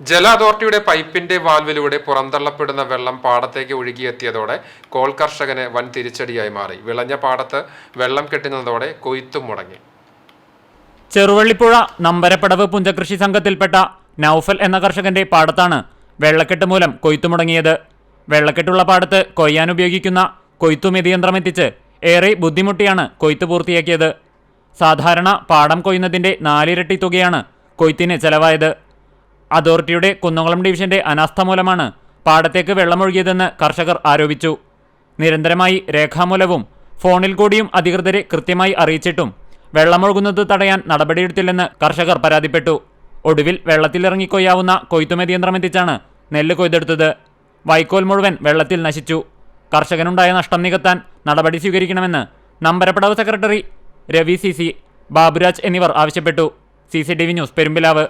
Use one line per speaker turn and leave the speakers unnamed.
ജല അതോറിറ്റിയുടെ പൈപ്പിന്റെ വാൽവിലൂടെ പുറന്തള്ളപ്പെടുന്ന വെള്ളം പാടത്തേക്ക് ഒഴുകിയെത്തിയതോടെ കോൾ കർഷകന് വൻ തിരിച്ചടിയായി മാറി. വിളഞ്ഞ പാടത്ത് വെള്ളം കെട്ടുന്നതോടെ കൊയ്ത്തും മുടങ്ങി.
ചെറുവള്ളിപ്പുഴ നമ്പരപ്പടവ് പുഞ്ചകൃഷി സംഘത്തിൽപ്പെട്ട നൌഫൽ എന്ന കർഷകന്റെ പാടത്താണ് വെള്ളക്കെട്ട് മൂലം കൊയ്ത്തു മുടങ്ങിയത്. വെള്ളക്കെട്ടുള്ള പാടത്ത് കൊയ്യാൻ ഉപയോഗിക്കുന്ന കൊയ്ത്തുമെതി യന്ത്രമെത്തിച്ച് ഏറെ ബുദ്ധിമുട്ടിയാണ് കൊയ്ത്ത് പൂർത്തിയാക്കിയത്. സാധാരണ പാടം കൊയ്യുന്നതിന്റെ നാലിരട്ടി തുകയാണ് കൊയ്ത്തിന് ചെലവായത്. അതോറിറ്റിയുടെ കുന്നംകുളം ഡിവിഷന്റെ അനാസ്ഥ മൂലമാണ് പാടത്തേക്ക് വെള്ളമൊഴുകിയതെന്ന് കർഷകർ ആരോപിച്ചു. നിരന്തരമായി രേഖാമൂലവും ഫോണിൽ കൂടിയും അധികൃതരെ കൃത്യമായി അറിയിച്ചിട്ടും വെള്ളമൊഴുകുന്നത് തടയാൻ നടപടിയെടുത്തില്ലെന്ന് കർഷകർ പരാതിപ്പെട്ടു. ഒടുവിൽ വെള്ളത്തിലിറങ്ങിക്കൊയ്യാവുന്ന കൊയ്ത്തുമെതി യന്ത്രമെത്തിച്ചാണ് നെല്ല് കൊയ്തെടുത്തത്. വൈക്കോൽ മുഴുവൻ വെള്ളത്തിൽ നശിച്ചു. കർഷകനുണ്ടായ നഷ്ടം നികത്താൻ നടപടി സ്വീകരിക്കണമെന്ന് Nambarappadavu secretary Ravi C C Baburaj എന്നിവർ ആവശ്യപ്പെട്ടു. C C T V news Perumpilavu.